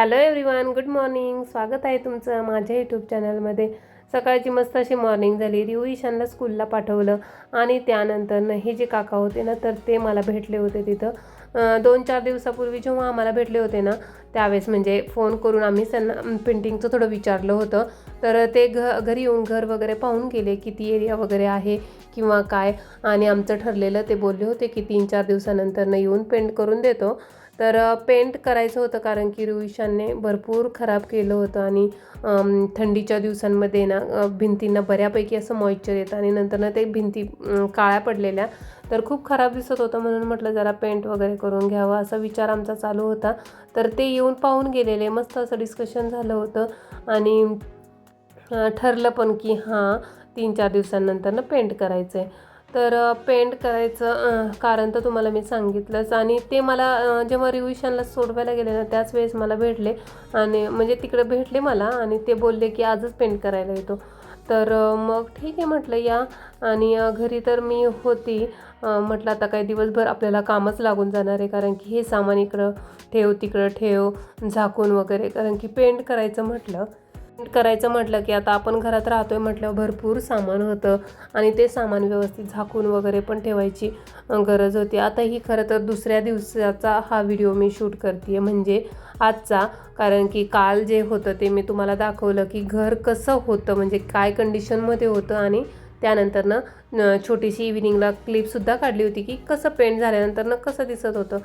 Hello everyone good morning स्वागत आहे तुमचं माझ्या यूट्यूब चॅनलमध्ये सकाळची मस्त अशी मॉर्निंग झाली. रिऊ ईशानला स्कूलला पाठवलं आणि त्यानंतर हे जे काका होते ना तर ते मला भेटले होते तिथं. दोन चार दिवसापूर्वी जेव्हा आम्हाला भेटले होते ना त्यावेळेस म्हणजे फोन करून आम्ही त्यांना पेंटिंगचं थोडं विचारलं होतं. तर ते घ घरी येऊन घर वगैरे पाहून गेले किती एरिया वगैरे आहे किंवा काय. आणि आमचं ठरलेलं ते बोलले होते की तीन चार दिवसानंतर न येऊन पेंट करून देतो. तर पेंट करायचं होतं कारण की रुईशानने भरपूर खराब केलं होतं आणि थंडीच्या दिवसांमध्ये ना भिंतींना बऱ्यापैकी असं मॉइश्चर येतं आणि नंतर ना ते भिंती काळ्या पडलेल्या. तर खूप खराब दिसत होतं म्हणून म्हटलं जरा पेंट वगैरे करून घ्यावा असा विचार आमचा चालू होता. तर ते येऊन पाहून गेलेले. मस्त असं डिस्कशन झालं होतं आणि ठरलं पण की हां तीन चार दिवसांनंतर ना पेंट करायचं आहे तर पेंट करायचं कारण तर तुम्हाला मी सांगितलंच. आणि ते मला जेव्हा रिव्हिशनला सोडवायला गेले ना त्याच वेळेस मला भेटले. आणि म्हणजे तिकडे भेटले मला आणि ते बोलले की आजच पेंट करायला येतो. तर मग ठीक आहे म्हटलं या. आणि घरी तर मी होती. म्हटलं आता काही दिवसभर आपल्याला कामच लागून जाणार आहे. कारण की हे सामान इकडं ठेव तिकडं ठेव झाकून वगैरे. कारण की पेंट करायचं म्हटलं करायचं म्हटलं की आता आपण घरात राहतोय म्हटल्यावर भरपूर सामान होतं. आणि ते सामान व्यवस्थित झाकून वगैरे पण ठेवायची गरज होती. आता ही खरं तर दुसऱ्या दिवसाचा हा व्हिडिओ मी शूट करते म्हणजे आजचा. कारण की काल जे होतं ते मी तुम्हाला दाखवलं की घर कसं होतं म्हणजे काय कंडिशनमध्ये होतं आणि त्यानंतरनं छोटीशी इव्हिनिंगला क्लिपसुद्धा काढली होती की कसं पेंट झाल्यानंतरनं कसं दिसत होतं.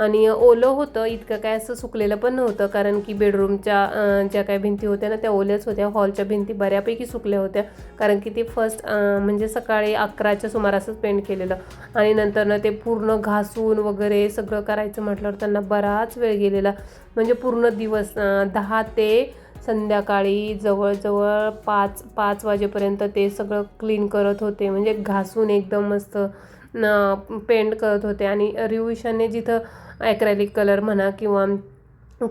आणि ओलं होतं इतकं काय असं सुकलेलं पण नव्हतं कारण की बेडरूमच्या ज्या काही भिंती होत्या ना त्या ओल्याच होत्या. हॉलच्या भिंती बऱ्यापैकी सुकल्या होत्या कारण की ते फर्स्ट म्हणजे सकाळी अकराच्या सुमारासच पेंट केलेलं. आणि नंतर ना ते पूर्ण घासून वगैरे सगळं करायचं म्हटल्यावर त्यांना बराच वेळ गेलेला. म्हणजे पूर्ण दिवस दहा ते संध्याकाळी जवळजवळ पाच पाच वाजेपर्यंत ते सगळं क्लीन करत होते. म्हणजे घासून एकदम मस्त पेंट करत होते. आणि रिविशनने जिथं ॲक्रेलिक कलर म्हणा किंवा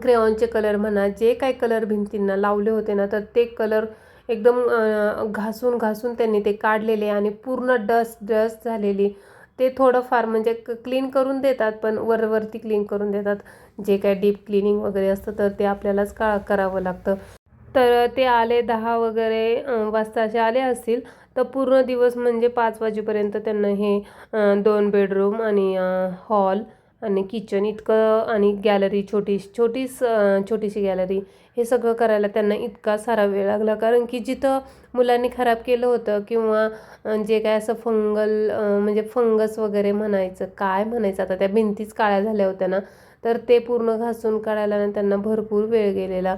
क्रेऑनचे कलर म्हणा जे काही कलर भिंतींना लावले होते ना तर ते कलर एकदम घासून घासून त्यांनी ते काढलेले आणि पूर्ण डस्ट डस्ट झालेली. ते थोडंफार म्हणजे क्लीन करून देतात पण वरवरती क्लीन करून देतात. जे काय डीप क्लिनिंग वगैरे असतं तर ते आपल्यालाच का करावं लागतं. तर ते आले दहा वगैरे वाजताचे वाजता असे आले असतील. तर पूर्ण दिवस म्हणजे पाच वाजेपर्यंत त्यांना हे दोन बेडरूम आणि हॉल आणि किचन इतकं आणि गॅलरी छोटी छोटीस छोटीशी गॅलरी हे सगळं करायला त्यांना इतका सारा वेळ लागला. कारण की जिथं मुलांनी खराब केलं होतं किंवा जे काय असं फंगल म्हणजे फंगस वगैरे म्हणायचं काय म्हणायचं आता त्या भिंतीच काळ्या झाल्या होत्या ना तर ते पूर्ण घासून काढायला ना त्यांना भरपूर वेळ गेलेला.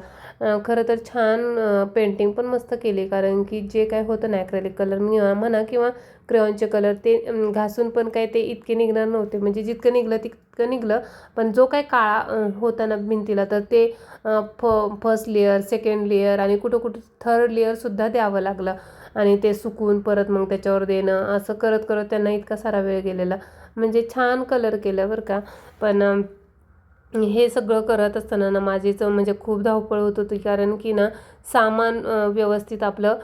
खरं तर छान पेंटिंग पण मस्त केली. कारण की जे काय होतं नॅक्रेलिक कलर मी म्हणा किंवा क्रेऑनचे कलर ते घासून पण काय ते इतके निघणार नव्हते. म्हणजे जितकं निघलं तितकं निघलं. पण जो काय काळा होता ना भिंतीला तर ते फ फर्स्ट लेअर सेकंड लेअर आणि कुठं कुठं थर्ड लेअरसुद्धा द्यावं लागलं. आणि ते सुकून परत मग त्याच्यावर देणं असं करत करत त्यांना इतका सारा वेळ गेलेला. म्हणजे छान कलर केलं बरं का. पण हे सगळं करत असताना ना माझीचं म्हणजे खूप धावपळ होत होती. कारण की ना सामान व्यवस्थित आपलं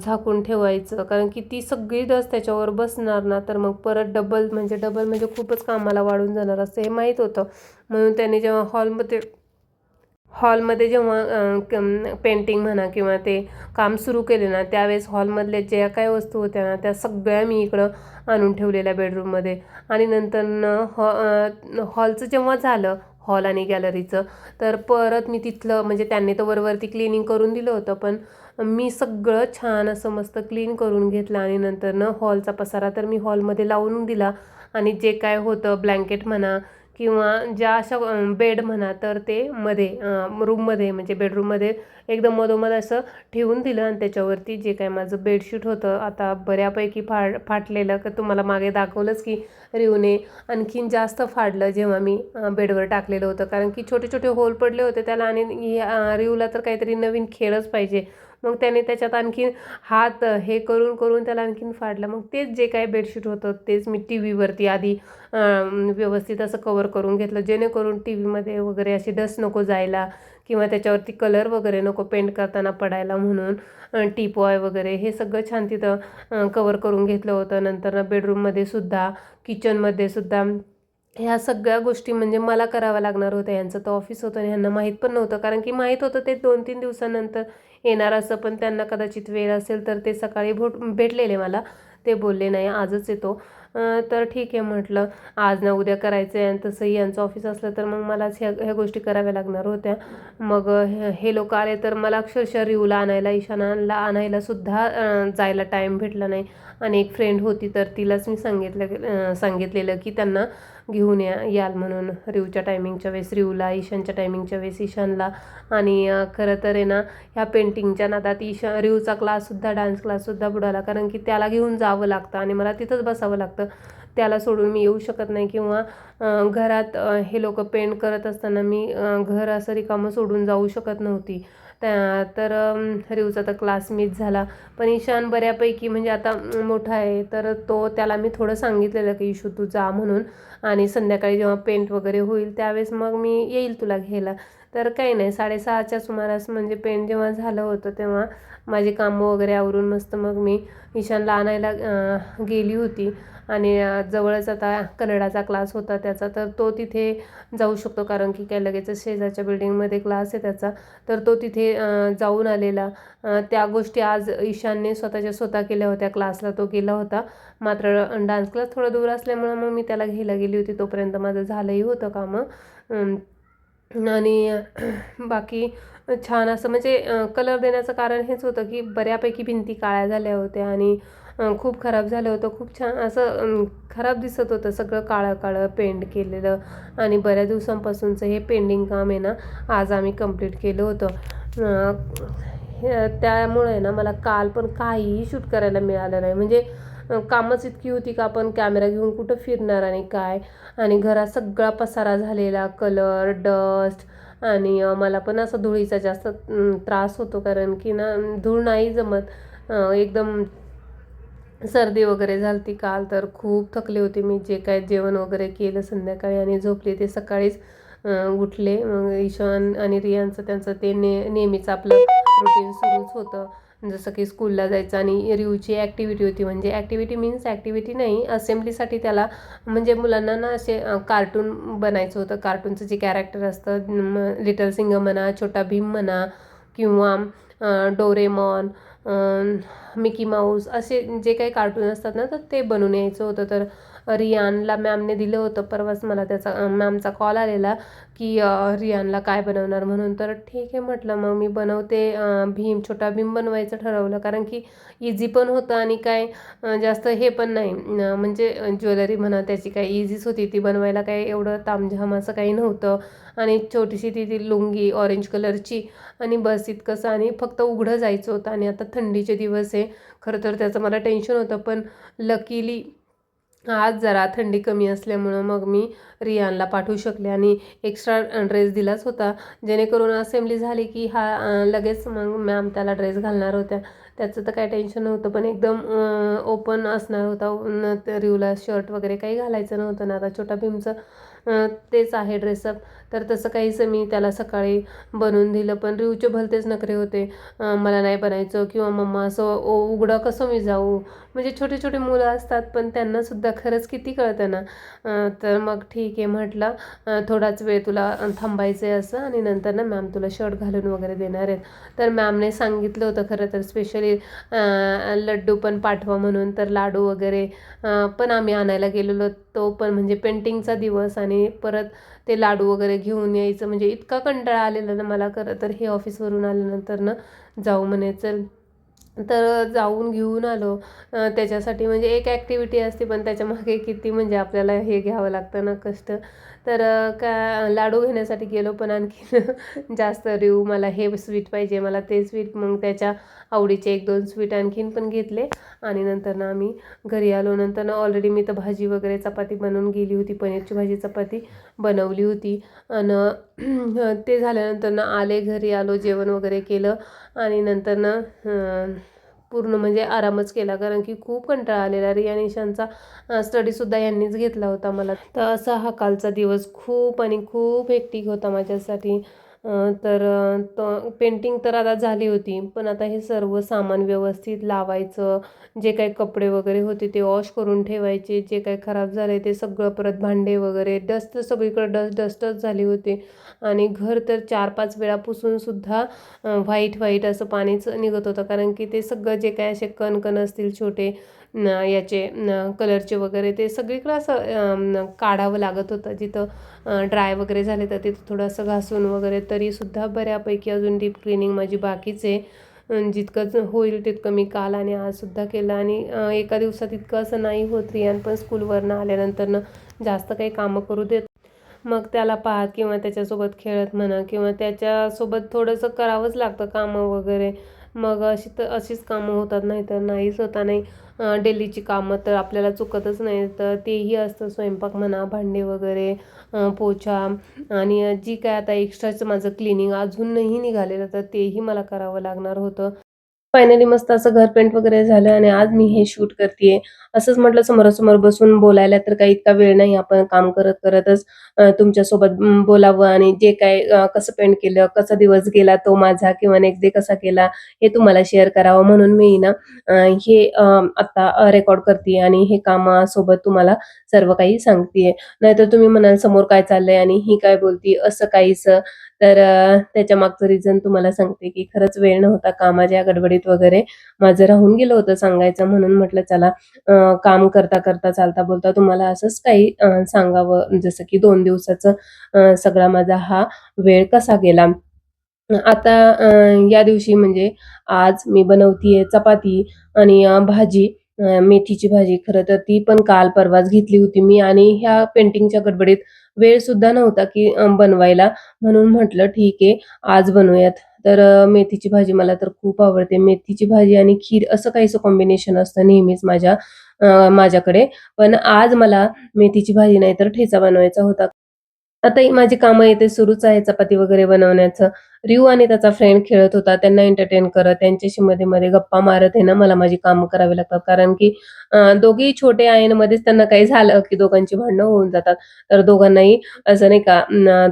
झाकून ठेवायचं. कारण की ती सगळी डस त्याच्यावर बसणार ना तर मग परत डबल म्हणजे डबल म्हणजे खूपच कामाला वाढून जाणार असं हे माहीत होतं. म्हणून त्याने जेव्हा हॉलमध्ये हॉलमध्ये जेव्हा पेंटिंग म्हणा किंवा ते काम सुरू केले ना त्यावेळेस हॉलमधल्या ज्या काही वस्तू होत्या ना त्या सगळ्या मी इकडं आणून ठेवलेल्या बेडरूममध्ये आणि नंतर न हॉ हॉलचं जेव्हा झालं हॉल आणि गॅलरीचं तर परत मी तिथलं म्हणजे त्यांनी तर वरवरती क्लिनिंग करून दिलं होतं पण मी सगळं छान असं मस्त क्लीन करून घेतलं आणि नंतर हॉलचा पसारा तर मी हॉलमध्ये लावून दिला. आणि जे काय होतं ब्लँकेट म्हणा किंवा ज्या अशा बेड म्हणा तर ते मध्ये रूममध्ये म्हणजे बेडरूममध्ये एकदम मधोमध असं ठेवून दिलं आणि त्याच्यावरती जे काय माझं बेडशीट होतं आता बऱ्यापैकी फाड फाटलेलं का तुम्हाला मागे दाखवलंच की रिवने आणखीन जास्त फाडलं जेव्हा मी बेडवर टाकलेलं होतं. कारण की छोटे छोटे होल पडले होते त्याला आणि रिवला तर काहीतरी नवीन खेळच पाहिजे. मग त्याने त्याच्यात आणखीन हात हे करून करून त्याला आणखीन फाडलं. मग तेच जे काय बेडशीट होतं तेच मी टी व्हीवरती आधी व्यवस्थित असं कवर करून घेतलं. जेणेकरून टी व्हीमध्ये वगैरे अशी डस्ट नको जायला किंवा त्याच्यावरती कलर वगैरे नको पेंट करताना पडायला म्हणून टीपॉय वगैरे हे सगळं छान तिथं कवर करून घेतलं होतं. नंतर बेडरूममध्ये सुद्धा किचनमध्ये सुद्धा ह्या सगळ्या गोष्टी म्हणजे मला कराव्या लागणार होत्या यांचं तर ऑफिस होतं आणि ह्यांना माहीत पण नव्हतं. कारण की माहीत होतं ते दोन तीन दिवसानंतर येणार असं पण त्यांना कदाचित वेळ असेल तर ते सकाळी भोट भेटलेले मला. ते बोलले नाही आजच येतो. तर ठीक आहे म्हटलं. आज ना उद्या करायचं आहे आणि तसंही यांचं ऑफिस असलं तर मग मलाच ह्या ह्या गोष्टी कराव्या लागणार होत्या. मग हे- हे लोक आले तर मला अक्षरशः रिवला आणायला ईशानाला आणायला सुद्धा जायला टाईम भेटला नाही. आणि एक फ्रेंड होती तर तिलाच मी सांगितलं सांगितलेलं की त्यांना घेऊन या याल म्हणून रिवच्या टायमिंगच्या वेळेस रिवला ईशानच्या टायमिंगच्या वेळेस ईशानला. आणि खरं तर आहे ना ह्या पेंटिंगच्या नादात ईशा रिवचा क्लाससुद्धा डान्स क्लाससुद्धा बुडाला. कारण की त्याला घेऊन जावं लागतं आणि मला तिथंच बसावं लागतं. त्याला सोडून मी येऊ शकत नाही किंवा घरात हे लोक पेंट करत असताना मी घर असं रिकामं सोडून जाऊ शकत नव्हती. त्या तर रिवचा तर क्लास मिस झाला. पण ईशान बऱ्यापैकी म्हणजे आता मोठा आहे तर तो त्याला मी थोडं सांगितलेलं की इशू तू जा म्हणून. आणि संध्याकाळी जेव्हा पेंट वगैरे होईल त्यावेळेस मग मी येईल तुला घ्यायला. तर काही नाही साडेसहाच्या सुमारास म्हणजे पेंट जेव्हा झालं होतं तेव्हा माझे कामं वगैरे आवरून मस्त मग मी ईशानला आणायला गेली होती. आणि जवळच आता कन्नडाचा क्लास होता त्याचा तर तो तिथे जाऊ शकतो कारण की काय लगेच शेजारच्या बिल्डिंगमध्ये क्लास आहे त्याचा. तर तो तिथे जाऊन आलेला. त्या गोष्टी आज ईशानने स्वतःच्या स्वतः केल्या होत्या. क्लासला तो गेला होता. मात्र डान्स क्लास थोडं दूर असल्यामुळं मग मी त्याला घ्यायला गेली होती. तोपर्यंत माझं झालंही होतं कामं. आणि बाकी छान असं म्हणजे कलर देण्याचं कारण हेच होतं की बऱ्यापैकी भिंती काळ्या झाल्या होत्या आणि खूप खराब झालं होतं. खूप छान असं खराब दिसत होतं सगळं काळं काळं पेंट केलेलं आणि बऱ्याच दिवसांपासूनचं हे पेंडिंग काम आहे ना आज आम्ही कंप्लीट केलं होतं. हे- त्यामुळे ना मला काल पण काहीही शूट करायला मिळालं नाही. म्हणजे कामच इतकी होती का आपण कॅमेरा घेऊन कुठं फिरणार आणि काय? आणि घरात सगळा पसारा झालेला कलर डस्ट आणि मला पण असा धुळीचा जास्त त्रास होतो कारण की ना धूळ नाही जमत. एकदम सर्दी वगैरे झाली ती काल तर खूप थकले होते मी. जे काय जेवण वगैरे केलं संध्याकाळी आणि झोपले ते सकाळीच उठले. मग ईशान आणि रियांचं त्यांचं ते ने नेहमीच आपलं रुटीन सुरूच होतं. जसं की स्कूलला जायचं आणि रिवची ॲक्टिव्हिटी होती. म्हणजे ॲक्टिव्हिटी मीन्स ॲक्टिव्हिटी नाही असेंब्लीसाठी त्याला म्हणजे मुलांना ना असे कार्टून बनायचं होतं. कार्टूनचं जे कॅरेक्टर असतं लिटल सिंग म्हणा छोटा भीम म्हणा किंवा डोरेमॉन मिकी माऊस असे जे काही कार्टून असतात ना तर ते बनवून यायचं होतं. तर रियानला मॅमने दिलं होतं. परवाच मला त्याचा मॅमचा कॉल आलेला की रियानला काय बनवणार म्हणून. तर ठीक आहे म्हटलं मग मी बनवते भीम. छोटा भीम बनवायचं ठरवलं. कारण की इझी पण होतं आणि काय जास्त हे पण नाही. म्हणजे ज्वेलरी म्हणा त्याची काय इझीच होती. ती बनवायला काय एवढं तामझाम असं काही नव्हतं. आणि छोटीशी ती ती लुंगी ऑरेंज कलरची आणि बस इतकंसं आणि फक्त उघडं जायचं होतं. आणि आता थंडीचे दिवस आहे खरं तर त्याचं मला टेन्शन होतं पण लकीली आज जरा थंडी कमी असल्यामुळं मग मी रियानला पाठवू शकले आणि एक्स्ट्रा ड्रेस दिलाच होता. जेणेकरून असेंब्ली झाली की हा लगेच मग मॅम त्याला ड्रेस घालणार होत्या. त्याचं तर काय टेन्शन नव्हतं पण एकदम ओपन असणार होता. रिवला शर्ट वगैरे काही घालायचं नव्हतं ना. आता छोटा भीमचं तेच आहे ड्रेसअप तर तसं काहीच मी त्याला सकाळी बनवून दिलं. पण रिवचे भलतेच नखरे होते. मला नाही बनायचं किंवा मम्मा असं ओ उघडं कसं मी जाऊ? म्हणजे छोटे छोटे मुलं असतात पण त्यांनासुद्धा खरंच किती कळतं ना? तर मग ठीक आहे म्हटलं थोडाच वेळ तुला थांबायचं आहे असं आणि नंतर ना मॅम तुला शर्ट घालून वगैरे देणार आहेत. तर मॅमने सांगितलं होतं खरं तर स्पेशली लड्डू पण पाठवा म्हणून तर लाडू वगैरे पण आम्ही आणायला गेलेलो तो पण म्हणजे पेंटिंगचा दिवस आणि परत ते लाडू वगैरे घेऊन यायचं म्हणजे इतका कंटाळा आलेला ना मला खरं तर हे ऑफिसवरून आल्यानंतर ना जाऊ म्हणे चल. तर जाऊन घेऊन आलो. त्याच्यासाठी म्हणजे एक ॲक्टिव्हिटी असते पण त्याच्यामागे किती म्हणजे आपल्याला हे घ्यावं लागतं ना कष्ट. तर का लाडू घेण्यासाठी गेलो पण आणखीन जास्त रिव मला हे स्वीट पाहिजे मला ते स्वीट मग त्याच्या आवडीचे एक दोन स्वीट आणखीन पण घेतले. आणि नंतर ना आम्ही घरी आलो. नंतर ना ऑलरेडी मी तर भाजी वगैरे चपाती बनवून गेली होती पनीरची भाजी चपाती बनवली होती. आणि ते झाल्यानंतर ना आले घरी आलो जेवण वगैरे केलं. आणि नंतर ना पूर्ण म्हणजे आरामच केला. कारण की खूप कंटाळा आलेला रिया निशांचा स्टडीसुद्धा यांनीच घेतला होता मला. तर असा हा कालचा दिवस खूप आणि खूप हेक्टिक होता माझ्यासाठी. तर तो पेंटिंग तर आता झाली होती पण आता हे सर्व सामान व्यवस्थित लावायचं जे काही कपडे वगैरे होते ते वॉश करून ठेवायचे जे काही खराब झाले ते सगळं परत भांडे वगैरे डस्ट सगळीकडे डस्ट डस्टच झाली होती. आणि घर तर चार पाच वेळा पुसूनसुद्धा व्हाईट व्हाईट असं पाणीच निघत होतं कारण की ते सगळं जे काही असे कणकण असतील छोटे याचे न कलरचे वगैरे ते सगळीकडं असं काढावं लागत होतं. जिथं ड्राय वगैरे झाले तर तिथं थोडंसं घासून वगैरे तरीसुद्धा बऱ्यापैकी अजून डीप क्लिनिंग माझी बाकीच आहे. जितकं जितकंच होईल तितकं मी काल आणि आजसुद्धा केलं. आणि एका दिवसात इतकं असं नाही होत रियान पण स्कूलवरनं आल्यानंतरनं जास्त काही कामं करू देत. मग त्याला पाहत किंवा त्याच्यासोबत खेळत म्हणा किंवा त्याच्यासोबत थोडंसं करावंच लागतं कामं वगैरे. मग अशी तर अशीच कामं होतात नाही तर नाहीच होता नाही. डेलीची कामं तर आपल्याला चुकतच नाही. तर तेही असतं स्वयंपाक म्हणा भांडे वगैरे पोछा. आणि जी काय आता एक्स्ट्राचं माझं क्लिनिंग अजूनही निघालेलं तर तेही मला करावं लागणार होतं. फायनली मस्त असं घर पेंट वगैरे झालं आणि आज मी हे शूट करते असंच म्हटलं समोरासमोर बसून बोलायला तर काही इतका वेळ नाही. आपण काम करत करतच तुमच्यासोबत बोलावं आणि जे काय कसं पेंट केलं कसा दिवस गेला तो माझा किंवा नेक्स्ट डे कसा केला हे तुम्हाला शेअर करावं म्हणून मी ना हे आता रेकॉर्ड करते आणि हे कामासोबत तुम्हाला सर्व काही सांगते नाहीतर तुम्ही म्हणाल समोर काय चाललंय आणि ही काय बोलती? असं काहीच तर त्याच्या मागचं रिझन तुम्हाला सांगते की खरंच वेळ नव्हता कामाच्या गडबडीत वगैरे. माझं राहून गेलं होतं सांगायचं म्हणून म्हटलं चला काम करता करता चालता बोलता तुम्हाला असंच काही सांगावं. जसं की दोन दिवसाचं सगळा माझा हा वेळ कसा गेला? आता या दिवशी म्हणजे आज मी बनवतीये चपाती आणि भाजी मेथीची भाजी. खरं तर ती पण काल परवाच घेतली होती मी आणि ह्या पेंटिंगच्या गडबडीत वेळ सुद्धा नव्हता की बनवायला. म्हणून म्हटलं ठीक आहे आज बनवूयात. तर मेथीची भाजी मला तर खूप आवडते. मेथीची भाजी आणि खीर असं काहीसं कॉम्बिनेशन असतं नेहमीच माझ्या माझ्याकडे. पण आज मला मेथीची भाजी नाही तर ठेचा बनवायचा होता. आता ही माझी कामं इथे सुरूच आहे चपाती वगैरे बनवण्याचं. रिऊ आणि त्याचा फ्रेंड खेळत होता. त्यांना एंटरटेन करत, त्यांच्याशी मध्ये-मध्ये गप्पा मारत आहे ना, मला माझी कामं करावी लागतात. कारण की दोघेही छोटे आहे मध्येच त्यांना काही झालं, की दोघांची भांडणं होऊन जातात. तर दोघांनाही असं नाही का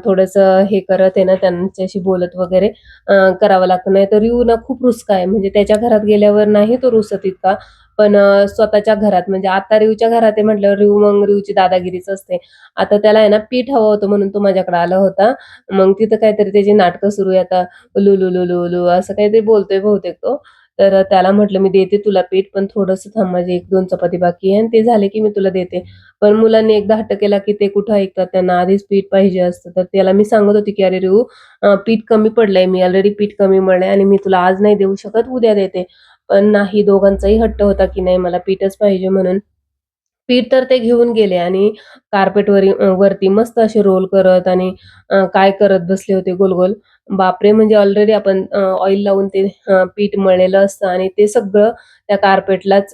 थोडंसं हे करत आहे ना, त्यांच्याशी बोलत वगैरे करावं करावं लागतं. नाहीतर रिव ना खूप रुसका आहे. म्हणजे त्याच्या घरात गेल्यावर नाही तो रुसत इतका. पण स्वतःच्या घरात म्हणजे आता रिवच्या घरात आहे म्हटल्यावर रिव मग रिवची दादागिरीच असते. आता त्याला आहे ना पीठ हवं होतं म्हणून तो माझ्याकडे आला होता. मग तिथं काहीतरी त्याची नाटकं सुरू आहे आता लुलू, लुलू, लुलू असं काहीतरी बोलतोय बहुतेक तो. तर त्याला म्हटलं, "मी देते तुला पीठ, पण थोडंसं थांब माझी 1-2 चपाती बाकी आहे आणि ते झाले की मी तुला देते." पण मुलांनी एकदा हट्ट केला की ते कुठं ऐकतात. त्यांना आधीच पीठ पाहिजे असतं. तर त्याला मी सांगत होती की "अरे रिऊ पीठ कमी पडलंय. मी ऑलरेडी पीठ कमी मळलंय आणि मी तुला आज नाही देऊ शकत, उद्या देते." पण नाही दोघांचाही हट्ट होता की नाही मला पीठच पाहिजे म्हणून. पीठ तर ते घेऊन गेले आणि कार्पेटवरी अ, वरती मस्त असे रोल करत आणि काय करत बसले होते गोल-गोल. बापरे! म्हणजे ऑलरेडी आपण ऑइल लावून ते पीठ मळलेलं असतं आणि ते सगळं त्या कार्पेटलाच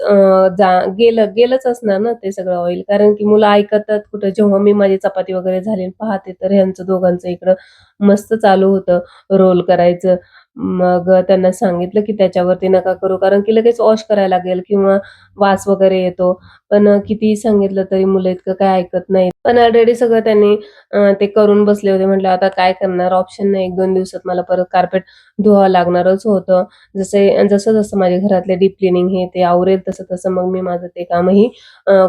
जा गेलं गेलंच असणार ना ते सगळं ऑइल. कारण की मुलं ऐकतात कुठं. जेव्हा मी माझी चपाती वगैरे झाली पाहते तर ह्यांचं दोघांचं इकडं मस्त चालू होतं रोल करायचं. मग त्यांना सांगितलं की त्याच्यावरती नका करू कारण की लगेच वॉश करायला लागेल किंवा वास वगैरे येतो. पण कितीही सांगितलं तरी मुलं इतकं काही ऐकत नाहीत. पण ऑलरेडी सगळं त्यांनी ते करून बसले होते. म्हटलं आता काय करणार ऑप्शन नाही. 1-2 दिवसात मला परत कार्पेट धुवावं लागणारच होतं. जसे जसं-जसं माझ्या घरातले डीप क्लिनिंग हे ते आवरेल तसं-तसं मग मी माझं ते कामही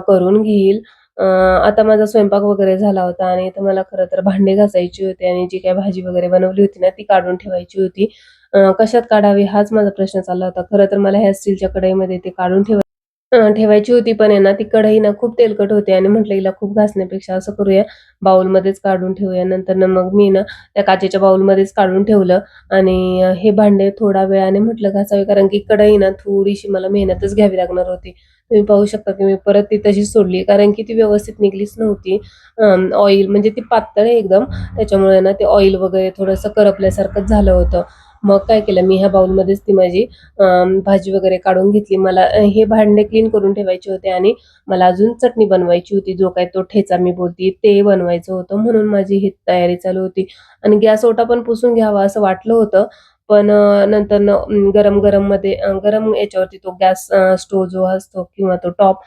करून घेईल. आता माझा स्वयंपाक वगैरे झाला होता आणि इथं मला खरं तर भांडे घासायची होती आणि जी काही भाजी वगैरे बनवली होती ना, ती काढून ठेवायची होती. कशात काढावी हाच माझा प्रश्न चालला होता. खरं तर मला ह्या स्टीलच्या कढईमध्ये ते काढून ठेवा ठेवायची होती पण आहे ना, ती कढई ना खूप तेलकट होती आणि म्हटलं हिला खूप घासण्यापेक्षा असं करूया बाउलमध्येच काढून ठेवूया. नंतरनं मग मी ना त्या काचेच्या बाउलमध्येच काढून ठेवलं आणि हे भांडे थोडा वेळाने म्हटलं घासावे कारण की कढई ना थोडीशी मला मेहनतच घ्यावी लागणार होती. तुम्ही पाहू शकता की मी परत ती तशीच सोडली कारण की ती व्यवस्थित निघलीच नव्हती. ऑइल म्हणजे ती पातळ आहे एकदम त्याच्यामुळे ना ते ऑइल वगैरे थोडंसं करपल्यासारखंच झालं होतं. मग काय केलं मी ह्या बाउलमध्येच ती माझी भाजी वगैरे काढून घेतली. मला हे भांडे क्लीन करून ठेवायचे होते आणि मला अजून चटणी बनवायची होती. जो काय तो ठेचा मी बोलती ते बनवायचं होतं म्हणून माझी ही तयारी चालू होती आणि गॅस ओटा पण पुसून घ्यावा असं वाटलं होतं. पण नंतर गरम गरम-गरममध्ये गरम याच्यावरती तो गॅस स्टोव्ह जो असतो किंवा तो टॉप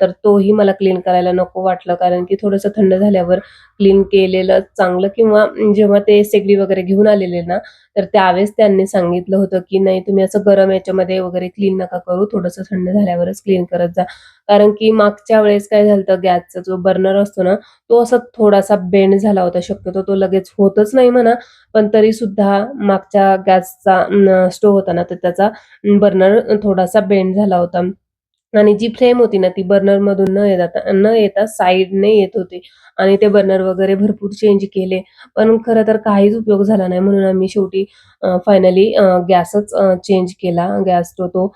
तर तोही मला क्लीन करायला नको वाटलं. कारण की थोडंसं थंड झाल्यावर क्लीन केलेलं चांगलं किंवा जेव्हा ते सेगडी वगैरे घेऊन आलेले ना तर त्यावेळेस त्यांनी सांगितलं होतं की नाही तुम्ही असं गरम याच्यामध्ये वगैरे क्लीन नका करू. थोडंसं थंड झाल्यावरच क्लीन करत जा. कारण की मागच्या वेळेस काय झालं होतं गॅसचा जो बर्नर असतो ना तो असा थोडासा बेंड झाला होता शक्यतो तो लगेच होतच नाही म्हणा पण तरी सुद्धा मागच्या गॅसचा स्टोव होता ना तर त्याचा बर्नर थोडासा बेंड झाला होता. आणि जी फ्लेम होती ना ती बर्नर मधून न येता न येता साईडने येत होती. आणि ते बर्नर वगैरे भरपूर चेंज केले. पण खरं तर काहीच उपयोग झाला नाही म्हणून आम्ही शेवटी फायनली गॅसच चेंज केला. गॅस तो तो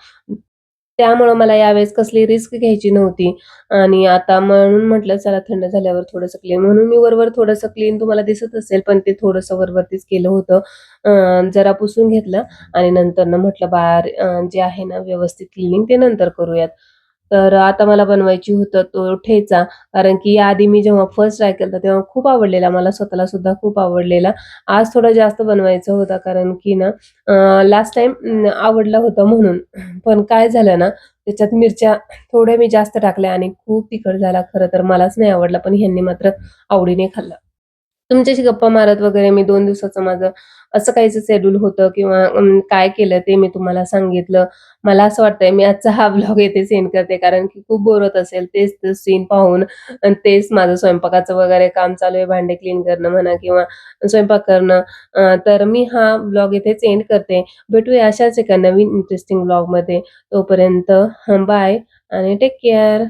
त्यामुळं मला यावेळेस कसली रिस्क घ्यायची नव्हती. आणि आता म्हणून म्हटलं चला थंड झाल्यावर थोडंसं क्लीन म्हणून मी वरवर थोडंसं क्लीन तुम्हाला दिसत असेल पण ते थोडंसं वरवरतीच केलं होतं. जरा पुसून घेतलं आणि नंतर ना म्हटलं बाहेर जे आहे ना व्यवस्थित क्लिनिंग ते नंतर करूयात. तर आता मला बनवायची होतं तो ठेचा. कारण की याआधी मी जेव्हा फर्स्ट ट्राय केला तेव्हा खूप आवडलेला. मला स्वतःला सुद्धा खूप आवडलेला. आज थोडा जास्त बनवायचा होता कारण की ना लास्ट टाइम आवडला होता म्हणून. पण काय झालं ना त्याच्यात मिरच्या थोड्या मी जास्त टाकल्या आणि खूप तिखट झाला. खरं तर मलाच नाही आवडला पण ह्यांनी मात्र आवडीने खाल्ला. तुमच्याशी गप्पा मारत वगैरे मी दोन दिवसाचं माझं असं काहीच शेड्यूल होतं किंवा काय केलं ते मी तुम्हाला सांगितलं. मला असं वाटतंय मी आजचा हा ब्लॉग येथे सेंड करते कारण की खूप बोर होत असेल. तेच तेच सीन पाहून तेच माझं स्वयंपाकाचं वगैरे काम चालू आहे भांडे क्लीन करणं म्हणा किंवा स्वयंपाक करणं. तर मी हा ब्लॉग इथे सेंड करते. भेटूया अशाच एका नवीन इंटरेस्टिंग ब्लॉगमध्ये तोपर्यंत बाय आणि टेक केअर